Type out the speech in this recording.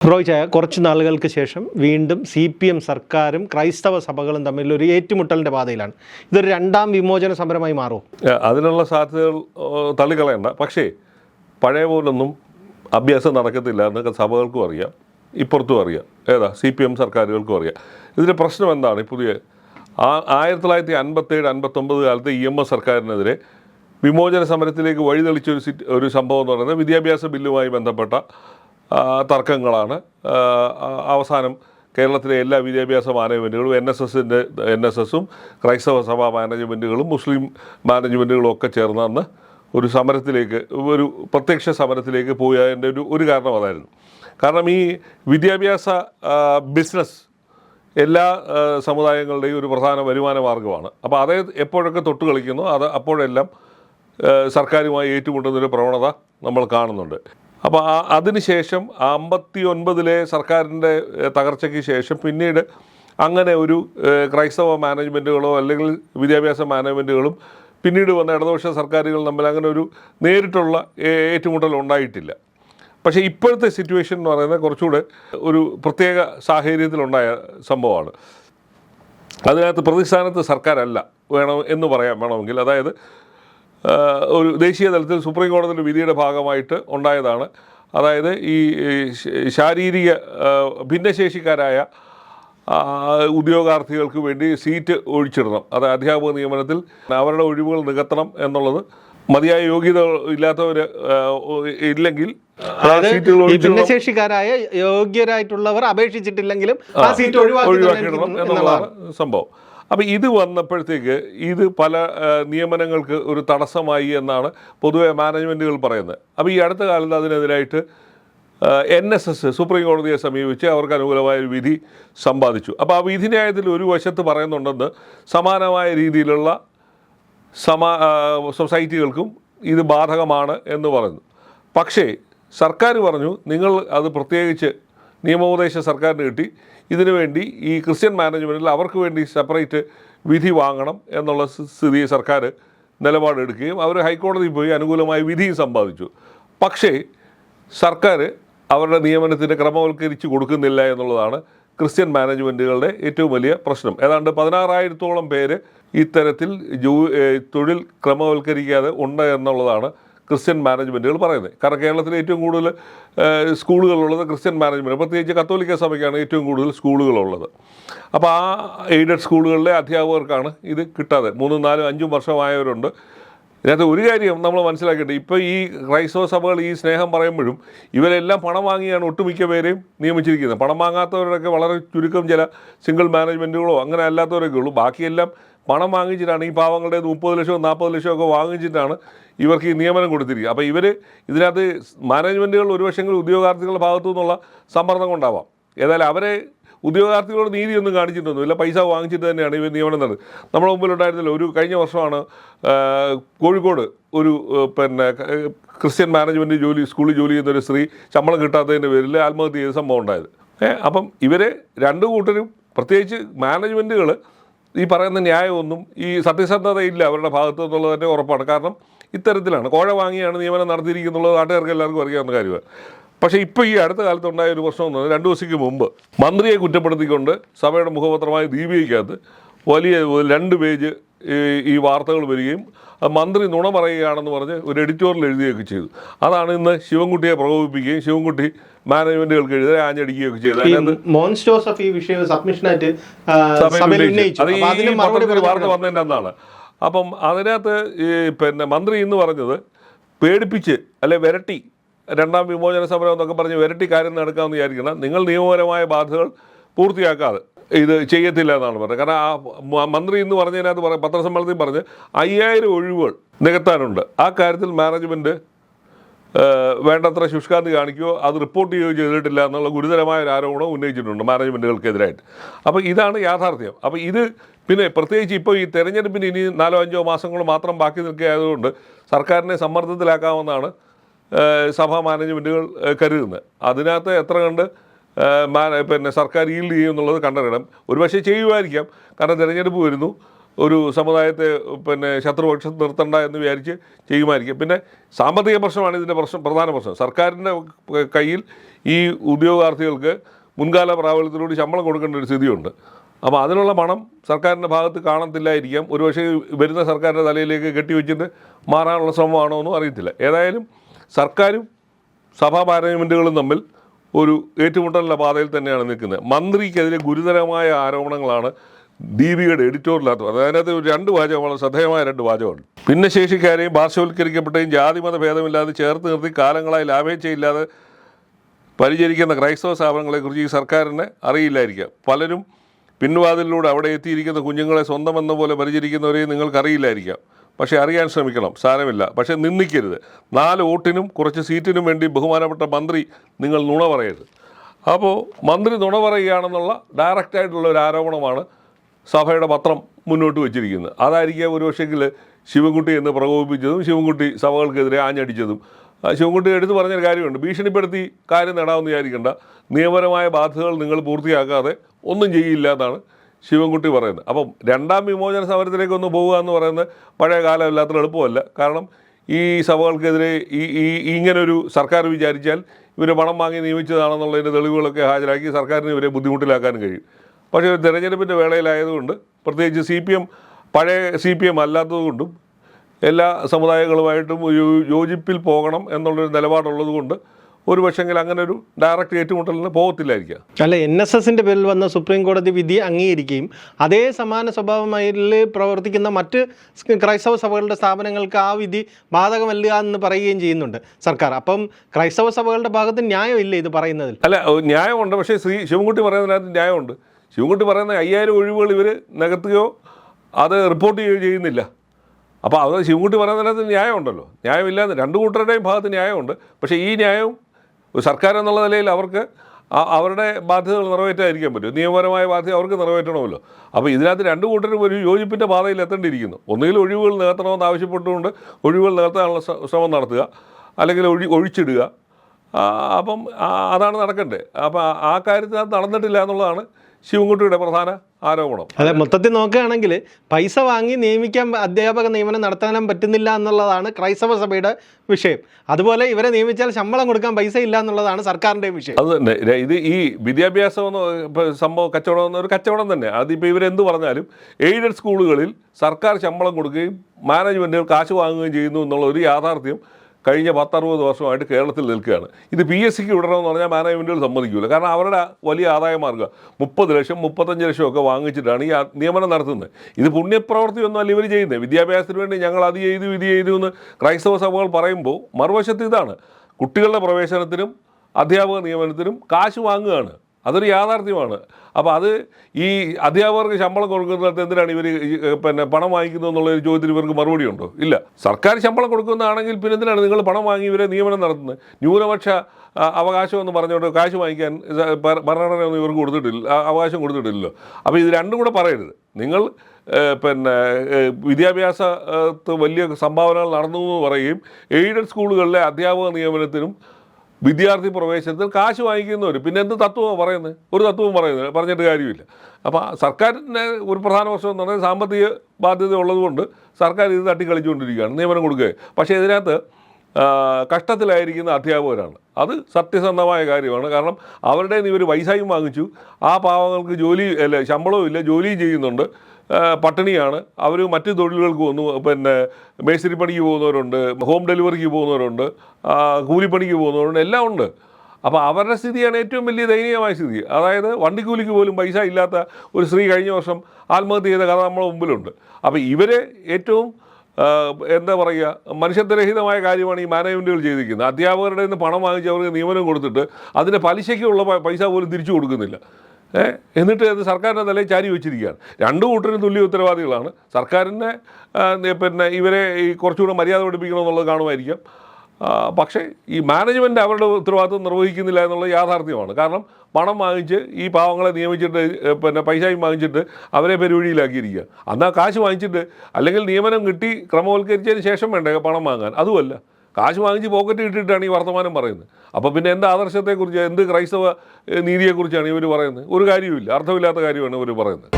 റോയ് ചായ കുറച്ച് നാളുകൾക്ക് ശേഷം വീണ്ടും സി പി എം സർക്കാരും ക്രൈസ്തവ സഭകളും തമ്മിൽ ഒരു ഏറ്റുമുട്ടലിന്റെ പാതയിലാണ്. ഇതൊരു രണ്ടാം വിമോചന സമരമായി മാറുമോ അതിനുള്ള സാധ്യതകൾ തള്ളിക്കളയണ്ട. പക്ഷേ പഴയ പോലൊന്നും അഭ്യാസം നടക്കത്തില്ല എന്നൊക്കെ സഭകൾക്കും അറിയാം ഇപ്പുറത്തും അറിയാം. ഏതാ? സി പി എം സർക്കാരുകൾക്കും അറിയാം. ഇതിന്റെ പ്രശ്നം എന്താണ്? പുതിയ ആ ആയിരത്തി തൊള്ളായിരത്തി അൻപത്തേഴ് അൻപത്തൊമ്പത് കാലത്ത് ഇ എം എസ് സർക്കാരിനെതിരെ വിമോചന സമരത്തിലേക്ക് വഴിതെളിച്ച ഒരു ഒരു സംഭവം എന്ന് പറയുന്നത് വിദ്യാഭ്യാസ ബില്ലുമായി ബന്ധപ്പെട്ട തർക്കങ്ങളാണ്. അവസാനം കേരളത്തിലെ എല്ലാ വിദ്യാഭ്യാസ മാനേജ്മെന്റുകളും എൻ എസ് എസിന്റെ എൻ എസ് എസും ക്രൈസ്തവ സഭാ മാനേജ്മെന്റുകളും മുസ്ലിം മാനേജ്മെന്റുകളും ഒക്കെ ചേർന്ന് ഒരു സമരത്തിലേക്ക് ഒരു പ്രത്യക്ഷ സമരത്തിലേക്ക് പോയതിന്റെ ഒരു ഒരു കാരണം അതായിരുന്നു. കാരണം ഈ വിദ്യാഭ്യാസ ബിസിനസ് എല്ലാ സമുദായങ്ങളുടെയും ഒരു പ്രധാന വരുമാന മാർഗമാണ്. അപ്പോൾ അതേ എപ്പോഴൊക്കെ തൊട്ട് കളിക്കുന്നു അത് അപ്പോഴെല്ലാം സർക്കാരുമായി ഏറ്റുമുട്ടുന്നൊരു പ്രവണത നമ്മൾ കാണുന്നുണ്ട്. അപ്പോൾ ആ അതിനുശേഷം അമ്പത്തി ഒൻപതിലെ സർക്കാരിന്റെ തകർച്ചയ്ക്ക് ശേഷം പിന്നീട് അങ്ങനെ ഒരു ക്രൈസ്തവ മാനേജ്മെന്റുകളോ അല്ലെങ്കിൽ വിദ്യാഭ്യാസ മാനേജ്മെന്റുകളും പിന്നീട് വന്ന ഇടതുപക്ഷ സർക്കാരുകൾ തമ്മിൽ അങ്ങനെ ഒരു നേരിട്ടുള്ള ഏറ്റുമുട്ടൽ ഉണ്ടായിട്ടില്ല. പക്ഷേ ഇപ്പോഴത്തെ സിറ്റുവേഷൻ എന്ന് പറയുന്നത് കുറച്ചുകൂടെ ഒരു പ്രത്യേക സാഹചര്യത്തിലുണ്ടായ സംഭവമാണ്. അതിനകത്ത് പ്രതിസ്ഥാനത്ത് സർക്കാരല്ല വേണം എന്ന് പറയാം വേണമെങ്കിൽ അതായത് ഒരു ദേശീയ തലത്തിൽ സുപ്രീം കോടതിയുടെ വിധിയുടെ ഭാഗമായിട്ട് ഉണ്ടായതാണ്. അതായത് ഈ ശാരീരിക ഭിന്നശേഷിക്കാരായ ഉദ്യോഗാർത്ഥികൾക്ക് വേണ്ടി സീറ്റ് ഒഴിച്ചിടണം. അത് അധ്യാപക നിയമനത്തിൽ അവരുടെ ഒഴിവുകൾ നികത്തണം എന്നുള്ളത് മതിയായ യോഗ്യത ഇല്ലാത്തവർ ഇല്ലെങ്കിൽ ഭിന്നശേഷിക്കാരായ യോഗ്യരായിട്ടുള്ളവർ അപേക്ഷിച്ചിട്ടില്ലെങ്കിലും ആ സീറ്റ് ഒഴിവാക്കി ഒഴിവാക്കിയിടണം എന്നുള്ളതാണ്. സംഭവം. അപ്പം ഇത് വന്നപ്പോഴത്തേക്ക് ഇത് പല നിയമനങ്ങൾക്ക് ഒരു തടസ്സമായി എന്നാണ് പൊതുവെ മാനേജ്മെന്റുകൾ പറയുന്നത്. അപ്പോൾ ഈ അടുത്ത കാലത്ത് അതിനെതിരായിട്ട് എൻ എസ് എസ് സുപ്രീം കോടതിയെ സമീപിച്ച് അവർക്ക് അനുകൂലമായ ഒരു വിധി സമ്പാദിച്ചു. അപ്പോൾ ആ വിധിന്യായത്തിൽ ഒരു വശത്ത് പറയുന്നുണ്ടെന്ന് സമാനമായ രീതിയിലുള്ള സമാ സൊസൈറ്റികൾക്കും ഇത് ബാധകമാണ് എന്ന് പറയുന്നു. പക്ഷേ സർക്കാർ പറഞ്ഞു നിങ്ങൾ അത് പ്രത്യേകിച്ച് നിയമോപദേശ സർക്കാരിന് കിട്ടി. ഇതിനു വേണ്ടി ഈ ക്രിസ്ത്യൻ മാനേജ്മെന്റിൽ അവർക്ക് വേണ്ടി സെപ്പറേറ്റ് വിധി വാങ്ങണം എന്നുള്ള സ്ഥ- സ്ഥിതി സർക്കാർ നിലപാടെടുക്കുകയും അവർ ഹൈക്കോടതിയിൽ പോയി അനുകൂലമായ വിധിയും സമ്പാദിച്ചു. പക്ഷേ സർക്കാർ അവരുടെ നിയമനത്തിന്റെ ക്രമവൽക്കരിച്ച് കൊടുക്കുന്നില്ല എന്നുള്ളതാണ് ക്രിസ്ത്യൻ മാനേജ്മെന്റുകളുടെ ഏറ്റവും വലിയ പ്രശ്നം. ഏതാണ്ട് പതിനാറായിരത്തോളം പേര് ഇത്തരത്തിൽ ജോ തൊഴിൽ ക്രമവൽക്കരിക്കാതെ ഉണ്ട് എന്നുള്ളതാണ് ക്രിസ്ത്യൻ മാനേജ്മെന്റുകൾ പറയുന്നത്. കാരണം കേരളത്തിൽ ഏറ്റവും കൂടുതൽ സ്കൂളുകളുള്ളത് ക്രിസ്ത്യൻ മാനേജ്മെന്റ് പ്രത്യേകിച്ച് കത്തോലിക്ക സഭയ്ക്കാണ് ഏറ്റവും കൂടുതൽ സ്കൂളുകളുള്ളത്. അപ്പോൾ ആ എയ്ഡഡ് സ്കൂളുകളിലെ അധ്യാപകർക്കാണ് ഇത് കിട്ടാതെ. മൂന്നും നാലും അഞ്ചും വർഷമായവരുണ്ട്. ഇതിനകത്ത് ഒരു കാര്യം നമ്മൾ മനസ്സിലാക്കിയിട്ട് ഇപ്പോൾ ഈ ക്രൈസ്തവ സഭകൾ ഈ സ്നേഹം പറയുമ്പോഴും ഇവരെല്ലാം പണം വാങ്ങിയാണ് ഒട്ടുമിക്ക പേരെയും നിയമിച്ചിരിക്കുന്നത്. പണം വാങ്ങാത്തവരൊക്കെ വളരെ ചുരുക്കം ചില സിംഗിൾ മാനേജ്മെന്റുകളോ അങ്ങനെ അല്ലാത്തവരൊക്കെ ഉള്ളൂ. ബാക്കിയെല്ലാം പണം വാങ്ങിച്ചിട്ടാണ് ഈ പാവങ്ങളുടെ മുപ്പത് ലക്ഷവും നാൽപ്പത് ലക്ഷവും ഒക്കെ വാങ്ങിച്ചിട്ടാണ് ഇവർക്ക് ഈ നിയമനം കൊടുത്തിരിക്കുക അപ്പോൾ ഇവർ ഇതിനകത്ത് മാനേജ്മെന്റുകൾ ഒരുപക്ഷെങ്കിൽ ഉദ്യോഗാർത്ഥികളുടെ ഭാഗത്തു നിന്നുള്ള സമ്മർദ്ദം കൊണ്ടാവാം. ഏതായാലും അവരെ ഉദ്യോഗാർത്ഥികളോട് നീതിയൊന്നും കാണിച്ചിട്ടൊന്നുമില്ല. പൈസ വാങ്ങിച്ചിട്ട് തന്നെയാണ് ഇവർ നിയമനം നടന്നത്. നമ്മുടെ മുമ്പിലുണ്ടായിരുന്നില്ല ഒരു കഴിഞ്ഞ വർഷമാണ് കോഴിക്കോട് ഒരു പിന്നെ ക്രിസ്ത്യൻ മാനേജ്മെന്റ് ജോലി സ്കൂളിൽ ജോലി ചെയ്യുന്ന ഒരു സ്ത്രീ ശമ്പളം കിട്ടാത്തതിന്റെ പേരിൽ ആത്മഹത്യ ചെയ്ത സംഭവം ഉണ്ടായത്. അപ്പം ഇവരെ രണ്ട് കൂട്ടരും പ്രത്യേകിച്ച് മാനേജ്മെന്റുകൾ ഈ പറയുന്ന ന്യായമൊന്നും ഈ സത്യസന്ധതയില്ല അവരുടെ ഭാഗത്തു നിന്നുള്ളത് തന്നെ ഉറപ്പാണ്. കാരണം ഇത്തരത്തിലാണ് കോഴ വാങ്ങിയാണ് നിയമനം നടത്തിയിരിക്കുന്നുള്ളത് നാട്ടുകാർക്ക് എല്ലാവർക്കും അറിയാവുന്ന കാര്യമാണ്. പക്ഷേ ഇപ്പോൾ ഈ അടുത്ത കാലത്തുണ്ടായ ഒരു പ്രശ്നം എന്ന് പറഞ്ഞാൽ രണ്ട് ദിവസത്തേക്ക് മുമ്പ് മന്ത്രിയെ കുറ്റപ്പെടുത്തിക്കൊണ്ട് സഭയുടെ മുഖപത്രമായി ദീപികയ്ക്കകത്ത് വലിയ രണ്ട് പേജ് ഈ വാർത്തകൾ വരികയും മന്ത്രി നുണ പറയുകയാണെന്ന് പറഞ്ഞ് ഒരു എഡിറ്റോറിയൽ എഴുതുകയൊക്കെ ചെയ്തു. അതാണ് ഇന്ന് ശിവൻകുട്ടിയെ പ്രകോപിപ്പിക്കുകയും ശിവൻകുട്ടി മാനേജ്മെന്റുകൾക്ക് എഴുതി ആഞ്ഞടിക്കുകയൊക്കെ ചെയ്തു. മോൻസ് ജോസഫ് ഈ വിഷയം സബ്മിഷനായിട്ട് അത് ഈ വാർത്ത വന്നതിന്റെ അന്നാണ്. അപ്പം അതിനകത്ത് ഈ പിന്നെ മന്ത്രി ഇന്ന് പറഞ്ഞത് പേടിപ്പിച്ച് അല്ലെ വിരട്ടി രണ്ടാം വിമോചന സമരം എന്നൊക്കെ പറഞ്ഞ് വിരട്ടി കാര്യം നടക്കാമെന്ന് വിചാരിക്കണം നിങ്ങൾ നിയമപരമായ ബാധ്യതകൾ പൂർത്തിയാക്കാതെ ഇത് ചെയ്യത്തില്ല എന്നാണ് പറഞ്ഞത്. കാരണം ആ മന്ത്രി ഇന്ന് പറഞ്ഞതിനകത്ത് പറ പത്രസമ്മേളനത്തിൽ പറഞ്ഞ് അയ്യായിരം ഒഴിവുകൾ നികത്താനുണ്ട്. ആ കാര്യത്തിൽ മാനേജ്മെന്റ് വേണ്ടത്ര ശുഷ്കാന്തി കാണിക്കുകയോ അത് റിപ്പോർട്ട് ചെയ്യുകയോ ചെയ്തിട്ടില്ല എന്നുള്ള ഗുരുതരമായ ഒരു ആരോപണം ഉന്നയിച്ചിട്ടുണ്ട് മാനേജ്മെന്റുകൾക്കെതിരായിട്ട് അപ്പോൾ ഇതാണ് യാഥാർത്ഥ്യം. അപ്പോൾ ഇത് പിന്നെ പ്രത്യേകിച്ച് ഇപ്പോൾ ഈ തെരഞ്ഞെടുപ്പിന് ഇനി നാലോ അഞ്ചോ മാസങ്ങൾ മാത്രം ബാക്കി നിൽക്കുകയായതുകൊണ്ട് സർക്കാരിനെ സമ്മർദ്ദത്തിലാക്കാമെന്നാണ് സഭാ മാനേജ്മെന്റുകൾ കരുതുന്നത്. അതിനകത്ത് എത്ര കണ്ട് പിന്നെ സർക്കാർ ഈൽഡ് ചെയ്യുമെന്നുള്ളത് കണ്ടറിയണം. ഒരുപക്ഷെ ചെയ്യുമായിരിക്കാം. കാരണം തിരഞ്ഞെടുപ്പ് വരുന്നു. ഒരു സമുദായത്തെ പിന്നെ ശത്രുപക്ഷം നിർത്തണ്ട എന്ന് വിചാരിച്ച് ചെയ്യുമായിരിക്കും. പിന്നെ സാമ്പത്തിക പ്രശ്നമാണ് ഇതിന്റെ പ്രശ്നം പ്രധാന പ്രശ്നം. സർക്കാരിന്റെ കയ്യിൽ ഈ ഉദ്യോഗാർത്ഥികൾക്ക് മുൻകാല പ്രാബല്യത്തിലൂടെ ശമ്പളം കൊടുക്കേണ്ട ഒരു സ്ഥിതിയുണ്ട്. അപ്പോൾ അതിനുള്ള പണം സർക്കാരിന്റെ ഭാഗത്ത് കാണത്തില്ലായിരിക്കാം. ഒരുപക്ഷെ വരുന്ന സർക്കാരിന്റെ തലയിലേക്ക് കെട്ടിവെച്ചിട്ട് മാറാനുള്ള ശ്രമമാണോ എന്നും അറിയത്തില്ല. ഏതായാലും സർക്കാരും സഭാ പാർലമെന്റുകളും തമ്മിൽ ഒരു ഏറ്റുമുട്ടലിന്റെ പാതയിൽ തന്നെയാണ് നിൽക്കുന്നത്. മന്ത്രിക്കെതിരെ ഗുരുതരമായ ആരോപണങ്ങളാണ് ദീപികയുടെ എഡിറ്റോറിയലകത്ത് പറഞ്ഞത് അതിനകത്ത് രണ്ട് വാചകമാണ് ശ്രദ്ധേയമായ രണ്ട് വാചകമുണ്ട്. ഭിന്നശേഷിക്കാരെയും പാർശ്വവൽക്കരിക്കപ്പെട്ടെയും ജാതിമത ഭേദമില്ലാതെ ചേർത്ത് നിർത്തി കാലങ്ങളായി ലാഭേച്ഛയില്ലാതെ പരിചരിക്കുന്ന ക്രൈസ്തവ സ്ഥാപനങ്ങളെക്കുറിച്ച് ഈ സർക്കാരിനെ അറിയില്ലായിരിക്കാം. പലരും പിൻവാതിലിലൂടെ അവിടെ എത്തിയിരിക്കുന്ന കുഞ്ഞുങ്ങളെ സ്വന്തം എന്ന പോലെ പരിചരിക്കുന്നവരെയും നിങ്ങൾക്കറിയില്ലായിരിക്കാം. പക്ഷേ അറിയാൻ ശ്രമിക്കണം സാരമില്ല. പക്ഷേ നിന്ദിക്കരുത്. നാല് വോട്ടിനും കുറച്ച് സീറ്റിനും വേണ്ടി ബഹുമാനപ്പെട്ട മന്ത്രി നിങ്ങൾ നുണ പറയരുത്. അപ്പോൾ മന്ത്രി നുണ പറയുകയാണെന്നുള്ള ഡയറക്റ്റായിട്ടുള്ള ഒരു ആരോപണമാണ് സഭയുടെ പത്രം മുന്നോട്ട് വച്ചിരിക്കുന്നത്. അതായിരിക്കാം ഒരുപക്ഷെങ്കിൽ ശിവൻകുട്ടി എന്ന് പ്രകോപിപ്പിച്ചതും ശിവൻകുട്ടി സഭകൾക്കെതിരെ ആഞ്ഞടിച്ചതും. ശിവൻകുട്ടി എടുത്തു പറഞ്ഞൊരു കാര്യമുണ്ട്. ഭീഷണിപ്പെടുത്തി കാര്യം നേടാമെന്ന് വിചാരിക്കേണ്ട. നിയമപരമായ ബാധ്യതകൾ നിങ്ങൾ പൂർത്തിയാക്കാതെ ഒന്നും ചെയ്യില്ല എന്നാണ് ശിവൻകുട്ടി പറയുന്നത്. അപ്പം രണ്ടാം വിമോചന സമരത്തിലേക്ക് ഒന്ന് പോവുക എന്ന് പറയുന്നത് പഴയ കാലമില്ലാത്ത എളുപ്പമല്ല. കാരണം ഈ സഭകൾക്കെതിരെ ഈ ഈ ഇങ്ങനൊരു സർക്കാർ വിചാരിച്ചാൽ ഇവർ പണം വാങ്ങി നിയമിച്ചതാണെന്നുള്ളതിന്റെ തെളിവുകളൊക്കെ ഹാജരാക്കി സർക്കാരിന് ഇവരെ ബുദ്ധിമുട്ടിലാക്കാൻ കഴിയും. പക്ഷേ തെരഞ്ഞെടുപ്പിന്റെ വേളയിലായതുകൊണ്ട് പ്രത്യേകിച്ച് സി പി എം പഴയ സി പി എം അല്ലാത്തതുകൊണ്ടും എല്ലാ സമുദായങ്ങളുമായിട്ടും യോജിപ്പിൽ പോകണം എന്നുള്ളൊരു നിലപാടുള്ളത് കൊണ്ട് ഒരു പക്ഷെങ്കിൽ അങ്ങനെ ഒരു ഡയറക്റ്റ് ഏറ്റുമുട്ടലിന് പോകത്തില്ലായിരിക്കാം അല്ല എൻ എസ് എസിന്റെ പേരിൽ വന്ന സുപ്രീം കോടതി വിധി അംഗീകരിക്കുകയും അതേ സമാന സ്വഭാവമായി പ്രവർത്തിക്കുന്ന മറ്റ് ക്രൈസ്തവ സഭകളുടെ സ്ഥാപനങ്ങൾക്ക് ആ വിധി ബാധകമല്ല എന്ന് പറയുകയും ചെയ്യുന്നുണ്ട് സർക്കാർ. അപ്പം ക്രൈസ്തവ സഭകളുടെ ഭാഗത്ത് ന്യായമില്ല ഇത് പറയുന്നതിൽ. അല്ല ന്യായമുണ്ട്. പക്ഷേ ശ്രീ ശിവൻകുട്ടി പറയുന്നതിനകത്ത് ന്യായമുണ്ട്. ശിവൻകുട്ടി പറയുന്ന അയ്യായിരം ഒഴിവുകൾ ഇവർ നികത്തുകയോ അത് റിപ്പോർട്ട് ചെയ്യുകയോ ചെയ്യുന്നില്ല. അപ്പോൾ അത് ശിവൻകുട്ടി പറയുന്നതിനകത്ത് ന്യായമുണ്ടല്ലോ. ന്യായമില്ലാന്ന് രണ്ട് കൂട്ടരുടെയും ഭാഗത്ത് ന്യായമുണ്ട്. പക്ഷേ ഈ ന്യായവും സർക്കാർ എന്നുള്ള നിലയിൽ അവർക്ക് അവരുടെ ബാധ്യതകൾ നിറവേറ്റാതിരിക്കാൻ പറ്റും. നിയമപരമായ ബാധ്യത അവർക്ക് നിറവേറ്റണമല്ലോ. അപ്പോൾ ഇതിനകത്ത് രണ്ട് കൂട്ടരും ഒരു യോജിപ്പിന്റെ പാതയിൽ എത്തേണ്ടിയിരിക്കുന്നു. ഒന്നുകിൽ ഒഴിവുകൾ നികത്തണമെന്ന് ആവശ്യപ്പെട്ടുകൊണ്ട് ഒഴിവുകൾ നികത്താനുള്ള ശ്രമം നടത്തുക. അല്ലെങ്കിൽ ഒഴി ഒഴിച്ചിടുക. അപ്പം അതാണ് നടക്കേണ്ടത് അപ്പം ആ- കാര്യത്തിനകത്ത് നടന്നിട്ടില്ല എന്നുള്ളതാണ് ശിവൻകുട്ടിയുടെ പ്രധാന ആരോപണം. അതെ മൊത്തത്തിൽ നോക്കുകയാണെങ്കിൽ പൈസ വാങ്ങി നിയമിക്കാൻ അധ്യാപക നിയമനം നടത്താനും പറ്റുന്നില്ല എന്നുള്ളതാണ് ക്രൈസ്തവ സഭയുടെ വിഷയം. അതുപോലെ ഇവരെ നിയമിച്ചാൽ ശമ്പളം കൊടുക്കാൻ പൈസ ഇല്ല എന്നുള്ളതാണ് സർക്കാരിന്റെ വിഷയം. അത് തന്നെ. ഇത് ഈ വിദ്യാഭ്യാസം എന്ന് സംഭവം കച്ചവടം എന്ന ഒരു കച്ചവടം തന്നെ. അതിപ്പോൾ ഇവരെന്ത് പറഞ്ഞാലും എയ്ഡഡ് സ്കൂളുകളിൽ സർക്കാർ ശമ്പളം കൊടുക്കുകയും മാനേജ്മെന്റുകൾ കാശ് വാങ്ങുകയും ചെയ്യുന്നു എന്നുള്ള ഒരു യാഥാർത്ഥ്യം കഴിഞ്ഞ പത്തറുപത് വർഷമായിട്ട് കേരളത്തിൽ നിൽക്കുകയാണ്. ഇത് പി എസ് സിക്ക് വിടണമെന്ന് പറഞ്ഞാൽ മാനേജ്മെന്റുകൾ സമ്മതിക്കില്ല കാരണം അവരുടെ വലിയ ആദായ മാർഗം മുപ്പത് ലക്ഷം മുപ്പത്തഞ്ച് ലക്ഷം ഒക്കെ വാങ്ങിച്ചിട്ടാണ് ഈ നിയമനം നടത്തുന്നത്. ഇത് പുണ്യപ്രവർത്തിയൊന്നുമല്ല ഇവർ ചെയ്യുന്നത്. വിദ്യാഭ്യാസത്തിന് വേണ്ടി ഞങ്ങൾ അത് ചെയ്തു ഇത് ചെയ്തു എന്ന് ക്രൈസ്തവ സഭകൾ പറയുമ്പോൾ മറുവശത്ത് ഇതാണ്. കുട്ടികളുടെ പ്രവേശനത്തിനും അധ്യാപക നിയമനത്തിനും കാശ് വാങ്ങുകയാണ്. അതൊരു യാഥാർത്ഥ്യമാണ്. അപ്പോൾ അത് ഈ അധ്യാപകർക്ക് ശമ്പളം കൊടുക്കുന്നിടത്ത് എന്തിനാണ് ഇവർ പിന്നെ പണം വാങ്ങിക്കുന്നത് എന്നുള്ള ഒരു ചോദ്യത്തിന് ഇവർക്ക് മറുപടി ഉണ്ടോ? ഇല്ല. സർക്കാർ ശമ്പളം കൊടുക്കുന്നതാണെങ്കിൽ പിന്നെ എന്തിനാണ് നിങ്ങൾ പണം വാങ്ങി ഇവരെ നിയമനം നടത്തുന്നത്? ന്യൂനപക്ഷ അവകാശം എന്ന് പറഞ്ഞുകൊണ്ട് കാശ് വാങ്ങിക്കാൻ ഭരണഘടനയൊന്നും ഇവർക്ക് കൊടുത്തിട്ടില്ല അവകാശം കൊടുത്തിട്ടില്ലല്ലോ. അപ്പോൾ ഇത് രണ്ടും കൂടെ പറയരുത്. നിങ്ങൾ പിന്നെ വിദ്യാഭ്യാസത്ത് വലിയ സംഭാവനകൾ നടന്നു എന്ന് പറയുകയും എയ്ഡഡ് സ്കൂളുകളിലെ അധ്യാപക നിയമനത്തിനും വിദ്യാർത്ഥി പ്രവേശനത്തിൽ കാശ് വാങ്ങിക്കുന്നവർ പിന്നെ എന്ത് തത്വമാണ് പറയുന്നത് ഒരു തത്വവും പറയുന്നത് പറഞ്ഞിട്ട് കാര്യമില്ല. അപ്പോൾ സർക്കാരിന്റെ ഒരു പ്രധാന പ്രശ്നം എന്ന് പറഞ്ഞാൽ സാമ്പത്തിക ബാധ്യത ഉള്ളതുകൊണ്ട് സർക്കാർ ഇത് തട്ടിക്കളിച്ചുകൊണ്ടിരിക്കുകയാണ്. നിയമനം കൊടുക്കുക പക്ഷേ ഇതിനകത്ത് കഷ്ടത്തിലായിരിക്കുന്ന അധ്യാപകരാണ്. അത് സത്യസന്ധമായ കാര്യമാണ്. കാരണം അവരുടെ ഇവർ പൈസയും വാങ്ങിച്ചു. ആ പാവങ്ങൾക്ക് ജോലി അല്ല ശമ്പളവും ഇല്ല ജോലിയും ചെയ്യുന്നുണ്ട്. പട്ടിണിയാണ്. അവർ മറ്റ് തൊഴിലുകൾക്ക് പോകുന്നു പിന്നെ മേസ്തിരി പണിക്ക് പോകുന്നവരുണ്ട് ഹോം ഡെലിവറിക്ക് പോകുന്നവരുണ്ട് കൂലിപ്പണിക്ക് പോകുന്നവരുണ്ട് എല്ലാം ഉണ്ട്. അപ്പോൾ അവരുടെ സ്ഥിതിയാണ് ഏറ്റവും വലിയ ദയനീയമായ സ്ഥിതി. അതായത് വണ്ടിക്കൂലിക്ക് പോലും പൈസ ഇല്ലാത്ത ഒരു സ്ത്രീ കഴിഞ്ഞ വർഷം ആത്മഹത്യ ചെയ്ത കഥ നമ്മുടെ മുമ്പിലുണ്ട്. അപ്പോൾ ഇവരെ ഏറ്റവും എന്താ പറയുക മനുഷ്യത്വരഹിതമായ കാര്യമാണ് ഈ മാനേജ്മെന്റുകൾ ചെയ്തിരിക്കുന്നത്. അധ്യാപകരുടെ നിന്ന് പണം വാങ്ങിച്ച് അവർക്ക് നിയമനം കൊടുത്തിട്ട് അതിന്റെ പലിശയ്ക്കുള്ള പൈസ പോലും തിരിച്ചു കൊടുക്കുന്നില്ല. എന്നിട്ട് അത് സർക്കാരിന്റെ നിലയിൽ ചാരി വെച്ചിരിക്കുകയാണ്. രണ്ടു കൂട്ടരും തുല്യ ഉത്തരവാദികളാണ്. സർക്കാരിനെ പിന്നെ ഇവരെ ഈ കുറച്ചുകൂടെ മര്യാദ പഠിപ്പിക്കണമെന്നുള്ളത് കാണുമായിരിക്കാം. പക്ഷേ ഈ മാനേജ്മെന്റ് അവരുടെ ഉത്തരവാദിത്വം നിർവഹിക്കുന്നില്ല എന്നുള്ളത് യാഥാർത്ഥ്യമാണ്. കാരണം പണം വാങ്ങിച്ച് ഈ പാവങ്ങളെ നിയമിച്ചിട്ട് പിന്നെ പൈസയും വാങ്ങിച്ചിട്ട് അവരെ പെരുവഴിയിലാക്കിയിരിക്കുക. അന്നാ കാശ് വാങ്ങിച്ചിട്ട് അല്ലെങ്കിൽ നിയമനം കിട്ടി ക്രമവൽക്കരിച്ചതിന് ശേഷം വേണ്ടേ പണം വാങ്ങാൻ? അതുമല്ല. കാശ് വാങ്ങിച്ച് പോക്കറ്റ് ഇട്ടിട്ടാണ് ഈ വർത്തമാനം പറയുന്നത്. അപ്പോൾ പിന്നെ എന്ത് ആദർശത്തെക്കുറിച്ച് എന്ത് ക്രൈസ്തവ നീതിയെക്കുറിച്ചാണ് ഇവർ പറയുന്നത്? ഒരു കാര്യവുമില്ല. അർത്ഥമില്ലാത്ത കാര്യമാണ് ഇവർ പറയുന്നത്.